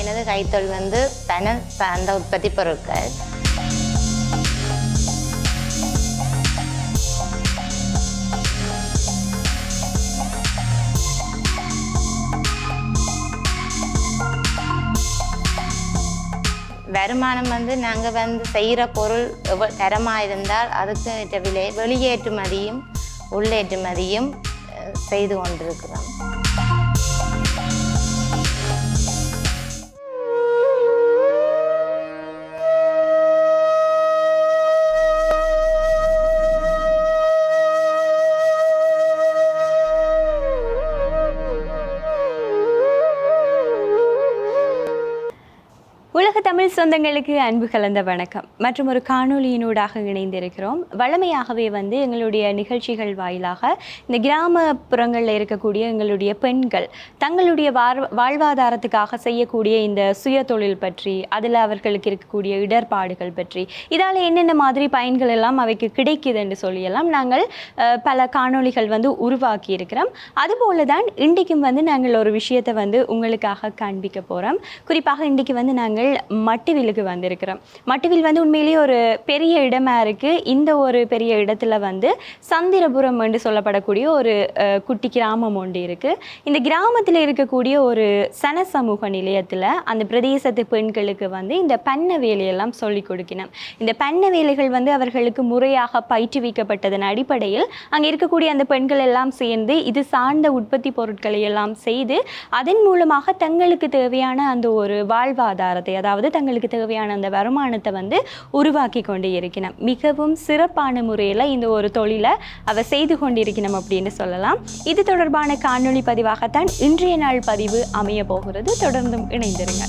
எனது கைத்தொழில் வந்து பன சார்ந்த உற்பத்தி பொருட்கள். வருமானம் வந்து நாங்கள் வந்து செய்கிற பொருள் தரமாக இருந்தால் அதுக்கு விலை வெளியேற்றுமதியும் உள்ளேற்றுமதியும் செய்து கொண்டிருக்கிறோம். தமிழ் சொந்தங்களுக்கு அன்பு கலந்த வணக்கம். மற்றும் ஒரு காணொளியினூடாக இணைந்திருக்கிறோம். வழமையாகவே வந்து எங்களுடைய நிகழ்ச்சிகள் வாயிலாக இந்த கிராமப்புறங்களில் இருக்கக்கூடிய எங்களுடைய பெண்கள் தங்களுடைய வாழ்வாதாரத்துக்காக செய்யக்கூடிய இந்த சுய தொழில் பற்றி அதில் அவர்களுக்கு இருக்கக்கூடிய இடர்பாடுகள் பற்றி இதால் என்னென்ன மாதிரி பயன்கள் எல்லாம் அவைக்கு கிடைக்குது என்று சொல்லியெல்லாம் நாங்கள் பல காணொளிகள் வந்து உருவாக்கி இருக்கிறோம். அதுபோல தான் இன்றைக்கும் வந்து நாங்கள் ஒரு விஷயத்தை வந்து உங்களுக்காக காண்பிக்க போகிறோம் குறிப்பாக இன்றைக்கு வந்து நாங்கள் மட்டுவிலுக்கு வந்திருக்கிறோம். மட்டுவில் வந்து உண்மையிலேயே ஒரு பெரிய இடமா இருக்குது இந்த ஒரு பெரிய இடத்துல வந்து சந்திரபுரம் என்று சொல்லப்படக்கூடிய ஒரு குட்டி கிராமம் ஒன்று இருக்குது இந்த கிராமத்தில் இருக்கக்கூடிய ஒரு சன சமூக நிலையத்தில் அந்த பிரதேசத்து பெண்களுக்கு வந்து இந்த பண்ண வேலையெல்லாம் சொல்லிக் கொடுக்கணும். இந்த பண்ண வேலைகள் வந்து அவர்களுக்கு முறையாக பயிற்றுவிக்கப்பட்டதன் அடிப்படையில் அங்கே இருக்கக்கூடிய அந்த பெண்கள் எல்லாம் சேர்ந்து இது சார்ந்த உற்பத்தி பொருட்களை எல்லாம் செய்து அதன் மூலமாக தங்களுக்கு தேவையான அந்த ஒரு வாழ்வாதாரத்தை அதாவது தங்களுக்கு தேவையான அந்த வருமானத்தை வந்து உருவாக்கி கொண்டு இருக்கணும் மிகவும் சிறப்பான முறையில் இந்த ஒரு தொழிலை அவ செய்து கொண்டிருக்கணும் அப்படின்னு சொல்லலாம். இது தொடர்பான காணொளி பதிவாகத்தான் இன்றைய நாள் பதிவு அமைய போகிறது. தொடர்ந்தும் இணைந்திருங்க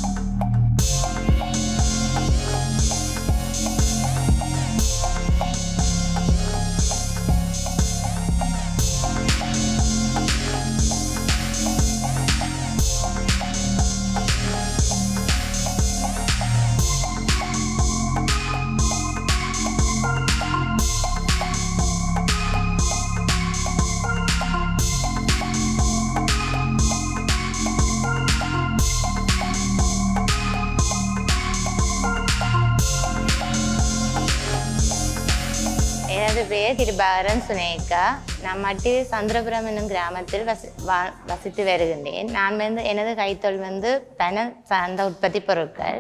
எனது பெயர் கிருபாகரன் சுனேகா. நான் மட்டி சந்திரபுரம் என்னும் கிராமத்தில் வசி வா வசித்து வருகின்றேன். நான் வந்து எனது கைத்தொழில் வந்து பன சார்ந்த உற்பத்தி பொருட்கள்.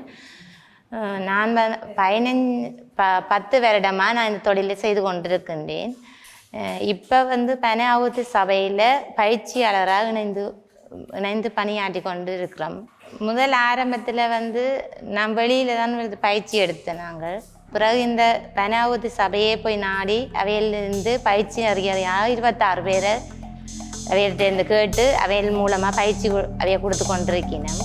நான் வந்து பதினஞ்சு ப பத்து வருடமாக நான் இந்த தொழிலை செய்து கொண்டிருக்கின்றேன். இப்போ வந்து பன ஆவுத்தி சபையில் பயிற்சியாளராக இணைந்து இணைந்து பணியாற்றி கொண்டு இருக்கிறோம் முதல் ஆரம்பத்தில் வந்து நான் வெளியில் தான் வந்து பயிற்சி எடுத்தேன் நாங்கள். பிறகு இந்த பனாவதி சபையே போய் நாடி அவையிலிருந்து பயிற்சி அறிஞரையாக இருபத்தாறு பேரை அவையிலிருந்து கேட்டு அவையல் மூலமாக பயிற்சி அவையை அவைய கொடுத்து கொண்டிருக்கிறேன்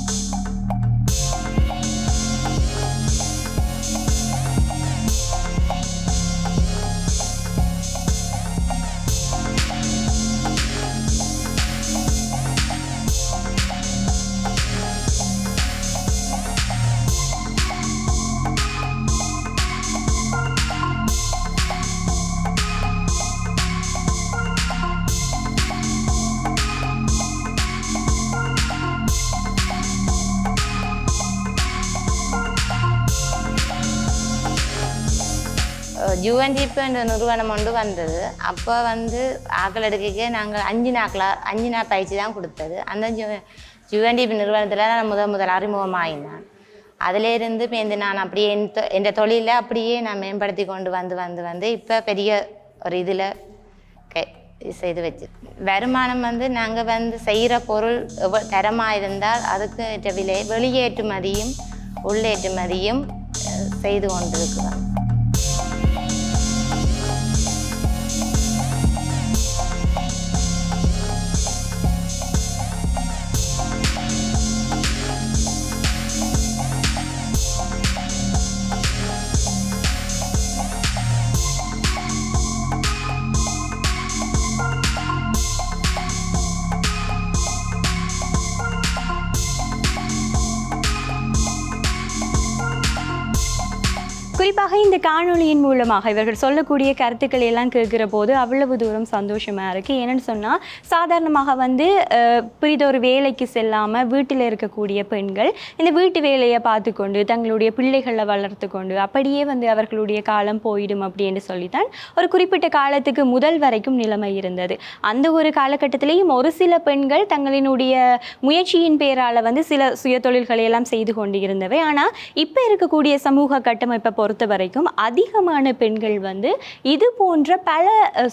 யூஎன்டிபி என்ற நிறுவனம் ஒன்று வந்தது. அப்போ வந்து ஆக்கள் எடுக்க நாங்கள் அஞ்சு நாக்களா அஞ்சு நாள் பயிற்சி தான் கொடுத்தது. அந்த யூஎன்டிபி நிறுவனத்தில் நான் முதல் முதல் அறிமுகமாகினேன் அதிலேருந்து இப்போ நான் அப்படியே என் தொ- என் தொழிலை அப்படியே நான் மேம்படுத்தி கொண்டு வந்து வந்து வந்து இப்போ பெரிய ஒரு இதில் செய்து வச்சு. வருமானம் வந்து நாங்கள் வந்து செய்கிற பொருள் எவ்வளோ தரமாக இருந்தால் அதுக்கு ஏற்ற விலை வெளியேற்றுமதியும் உள்ளேற்றுமதியும் செய்து கொண்டிருக்கிறோம். இந்த காணொலியின் மூலமாக இவர்கள் சொல்லக்கூடிய கருத்துக்களை எல்லாம் கேட்குற போது அவ்வளவு தூரம் சந்தோஷமாக இருக்குது ஏன்னு சொன்னால் சாதாரணமாக வந்து புரிதொரு வேலைக்கு செல்லாமல் வீட்டில் இருக்கக்கூடிய பெண்கள் இந்த வீட்டு வேலையை பார்த்துக்கொண்டு தங்களுடைய பிள்ளைகளை வளர்த்து கொண்டு அப்படியே வந்து அவர்களுடைய காலம் போயிடும் அப்படின்னு சொல்லித்தான் ஒரு குறிப்பிட்ட காலத்துக்கு முதல் வரைக்கும் நிலைமை இருந்தது. அந்த ஒரு காலகட்டத்திலேயும் ஒரு சில பெண்கள் தங்களினுடைய முயற்சியின் பேரால் வந்து சில சுயதொழில்களை எல்லாம் செய்து கொண்டு இருந்தவை ஆனால் இப்போ இருக்கக்கூடிய சமூக கட்டமைப்பை பொறுத்த வரைக்கும் அதிகமான பெண்கள் வந்து இது போன்ற பல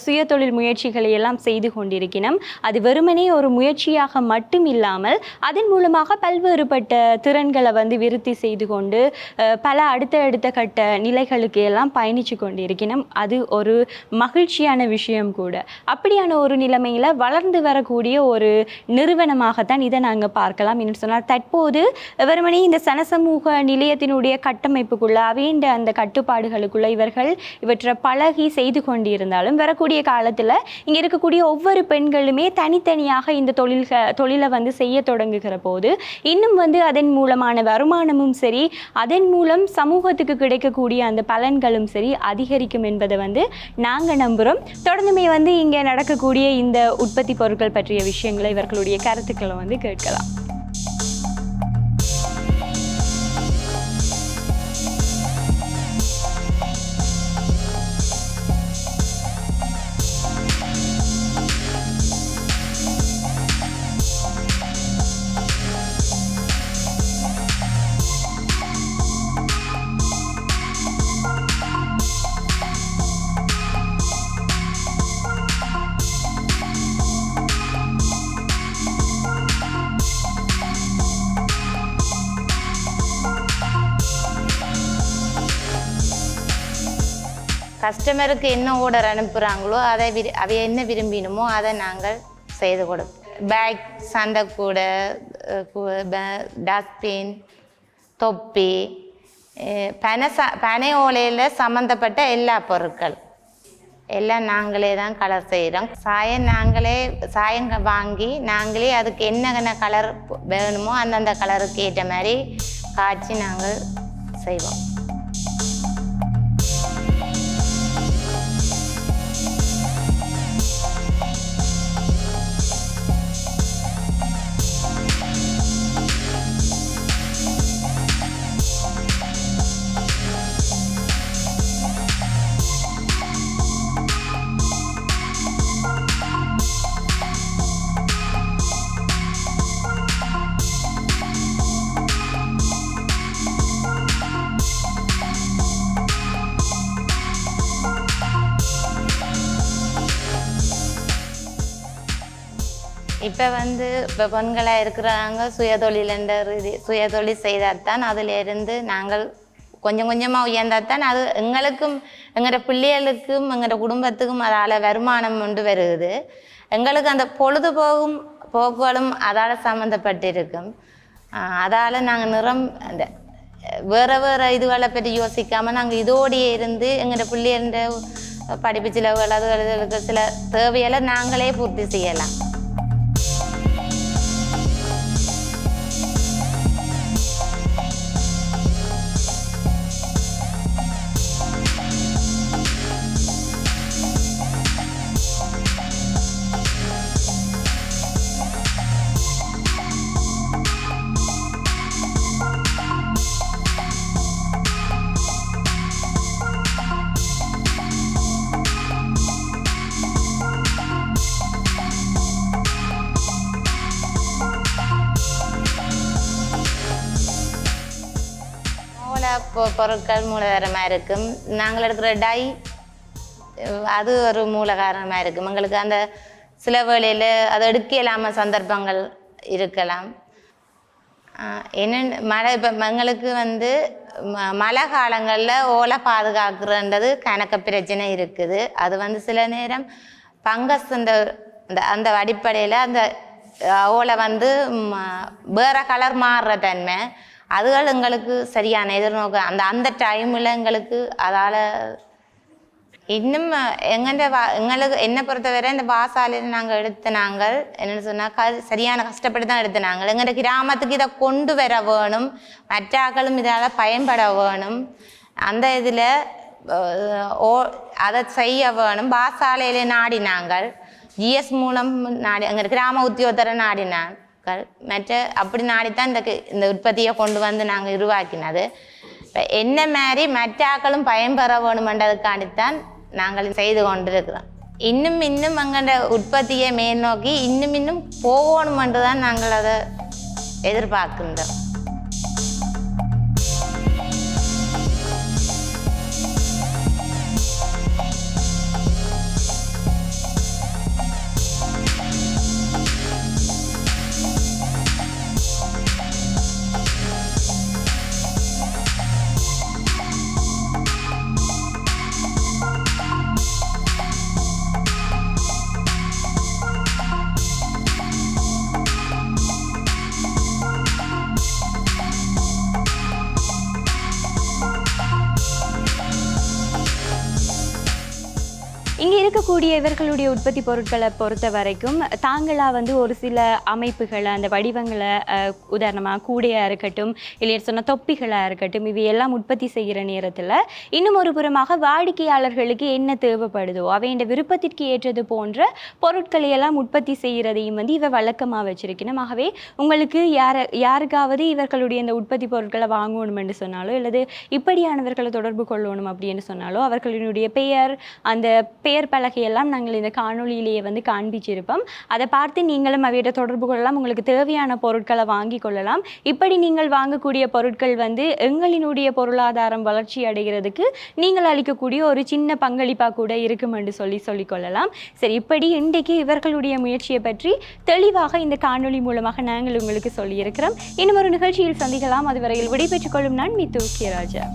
சுயதொழில் முயற்சிகளை எல்லாம் செய்து கொண்டிருக்கணும் அது வெறுமனே ஒரு முயற்சியாக மட்டும் இல்லாமல் அதன் மூலமாக பல்வேறுபட்ட திறன்களை வந்து விருத்தி செய்து கொண்டு பல அடுத்த அடுத்த கட்ட நிலைகளுக்கு எல்லாம் பயணித்து கொண்டிருக்கணும் அது ஒரு மகிழ்ச்சியான விஷயம் கூட. அப்படியான ஒரு நிலைமையில் வளர்ந்து வரக்கூடிய ஒரு நிறுவனமாகத்தான் இதை நாங்கள் பார்க்கலாம். என்று சொன்னால் தற்போது வெறுமனே இந்த சனசமூக நிலையத்தினுடைய கட்டமைப்புக்குள்ள அவைண்ட அந்த கட்டுப்பாடுகளுக்குள்ள இவர்கள் இவற்றை பழகி செய்து கொண்டிருந்தாலும் வரக்கூடிய காலத்தில் இங்கே இருக்கக்கூடிய ஒவ்வொரு பெண்களுமே தனித்தனியாக இந்த தொழில்க தொழிலை வந்து செய்ய தொடங்குகிற போது இன்னும் வந்து அதன் மூலமான வருமானமும் சரி அதன் மூலம் சமூகத்துக்கு கிடைக்கக்கூடிய அந்த பலன்களும் சரி அதிகரிக்கும் என்பதை வந்து நாங்கள் நம்புகிறோம் தொடர்ந்துமே வந்து இங்கே நடக்கக்கூடிய இந்த உற்பத்தி பொருட்கள் பற்றிய விஷயங்களை இவர்களுடைய கருத்துக்களை வந்து கேட்கலாம். கஸ்டமருக்கு என்ன ஆர்டர் அனுப்புகிறாங்களோ அதை விரு அவை என்ன விரும்பினுமோ அதை நாங்கள் செய்து கொடுப்போம் பேக் சண்டைக்கூடை டஸ்ட்பின் தொப்பி பனை ச பனை ஓலையில் சம்மந்தப்பட்ட எல்லா பொருட்கள். எல்லாம் நாங்களே தான் கலர் செய்கிறோம் சாயம் நாங்களே சாயம் வாங்கி நாங்களே அதுக்கு என்னென்ன கலர் வேணுமோ அந்தந்த கலருக்கு ஏற்ற மாதிரி காய்ச்சி நாங்கள் செய்வோம். இப்போ வந்து இப்போ பெண்களாக இருக்கிறாங்க சுயதொழிலன்ற ரீதி சுயதொழில் செய்தால் தான் அதிலிருந்து நாங்கள் கொஞ்சம் கொஞ்சமாக உயர்ந்தால் தான் அது எங்களுக்கும் எங்களோட பிள்ளைகளுக்கும் எங்களோட குடும்பத்துக்கும் அதால் வருமானம் கொண்டு வருகுது எங்களுக்கு அந்த பொழுதுபோகும் போக்குகளும் அதால் சம்மந்தப்பட்டிருக்கும் அதால் நாங்கள் நிறம் அந்த வேறு வேறு இதுகளை பற்றி யோசிக்காமல் நாங்கள் இதோடையே இருந்து எங்களோட பிள்ளைகள படிப்பு செலவுகள் அதுகளுக்கு சில தேவைகளை நாங்களே பூர்த்தி செய்யலாம். பொருட்கள் மூலதரமாக இருக்கும். நாங்கள் எடுக்கிற டை அது ஒரு மூலகாரணமாக இருக்கும். எங்களுக்கு அந்த சில வேளையில் அதை எடுக்க இல்லாமல் சந்தர்ப்பங்கள் இருக்கலாம். என்னென்ன மழை இப்போ எங்களுக்கு வந்து ம மழை காலங்களில் ஓலை பாதுகாக்கிறன்றது கணக்க பிரச்சனை இருக்குது. அது வந்து சில நேரம் பங்கஸ் அந்த அந்த அந்த அடிப்படையில் அந்த ஓலை வந்து வேறு கலர் மாறுற தன்மை. அதுகள் எங்களுக்கு சரியான எதிர்நோக்கு அந்த அந்த டைமில் எங்களுக்கு அதால் இன்னும் எங்கள்ட வா எங்களுக்கு என்னை பொறுத்தவரை இந்த வாசாலையில் நாங்கள் எடுத்து நாங்கள் என்னென்னு சொன்னால் க சரியான கஷ்டப்பட்டு தான் எடுத்து நாங்கள். எங்கள்ட கிராமத்துக்கு இதை கொண்டு வர வேணும் மற்ற ஆக்களும் இதால் பயன்பட வேணும். அந்த இதில் ஓ அதை செய்ய வேணும். பாசாலையில் நாடினாங்கள். ஜிஎஸ் மூலம் நாடி எங்கள் கிராம உத்தியோகத்தரை நாடினான். நாடினாங்கள் மற்ற அப்படி நாடித்தான் இந்த இந்த உற்பத்தியை கொண்டு வந்து நாங்கள் உருவாக்கினது. இப்போ என்ன மாதிரி மற்ற ஆக்களும் பயன்பெற வேணுமென்றதுக்காண்டித்தான் நாங்கள் செய்து கொண்டிருக்கிறோம். இன்னும் இன்னும் எங்களோட உற்பத்தியை மேல் நோக்கி இன்னும் இன்னும் போகணுமென்று தான் நாங்கள் அதை எதிர்பார்க்கின்றோம். இருக்கக்கூடிய இவர்களுடைய உற்பத்தி பொருட்களை பொறுத்த வரைக்கும் தாங்களாக வந்து ஒரு சில அமைப்புகளை அந்த வடிவங்களை உதாரணமாக கூடையாக இருக்கட்டும் இல்லையா சொன்ன தொப்பிகளாக இருக்கட்டும் இவையெல்லாம் உற்பத்தி செய்கிற நேரத்தில் இன்னும் ஒரு புறமாக வாடிக்கையாளர்களுக்கு என்ன தேவைப்படுதோ அவையின் விருப்பத்திற்கு ஏற்றது போன்ற பொருட்களை எல்லாம் உற்பத்தி செய்கிறதையும் வந்து இவ வழக்கமாக வச்சிருக்கணும். ஆகவே உங்களுக்கு யார யாருக்காவது இவர்களுடைய இந்த உற்பத்தி பொருட்களை வாங்கணும் என்று சொன்னாலோ அல்லது இப்படியானவர்களை தொடர்பு கொள்ளணும் அப்படின்னு சொன்னாலோ அவர்களினுடைய பெயர் அந்த பெயர் அழகையெல்லாம் நாங்கள் இந்த காணொளியிலேயே வந்து காண்பிச்சிருப்போம். அதை பார்த்து நீங்களும் அவையிட்ட தொடர்பு கொள்ளலாம். உங்களுக்கு தேவையான பொருட்களை வாங்கி கொள்ளலாம். இப்படி நீங்கள் வாங்கக்கூடிய பொருட்கள் வந்து எங்களினுடைய பொருளாதாரம் வளர்ச்சி அடைகிறதுக்கு நீங்கள் அளிக்கக்கூடிய ஒரு சின்ன பங்களிப்பாக கூட இருக்கும் என்று சொல்லி சொல்லிக்கொள்ளலாம் சரி இப்படி இன்றைக்கு இவர்களுடைய முயற்சியை பற்றி தெளிவாக இந்த காணொளி மூலமாக நாங்கள் உங்களுக்கு சொல்லியிருக்கிறோம். இன்னும் ஒரு நிகழ்ச்சியில் சந்திக்கலாம். அதுவரையில் விடைபெற்றுக் கொள்ளும் நான் மித்து ராஜா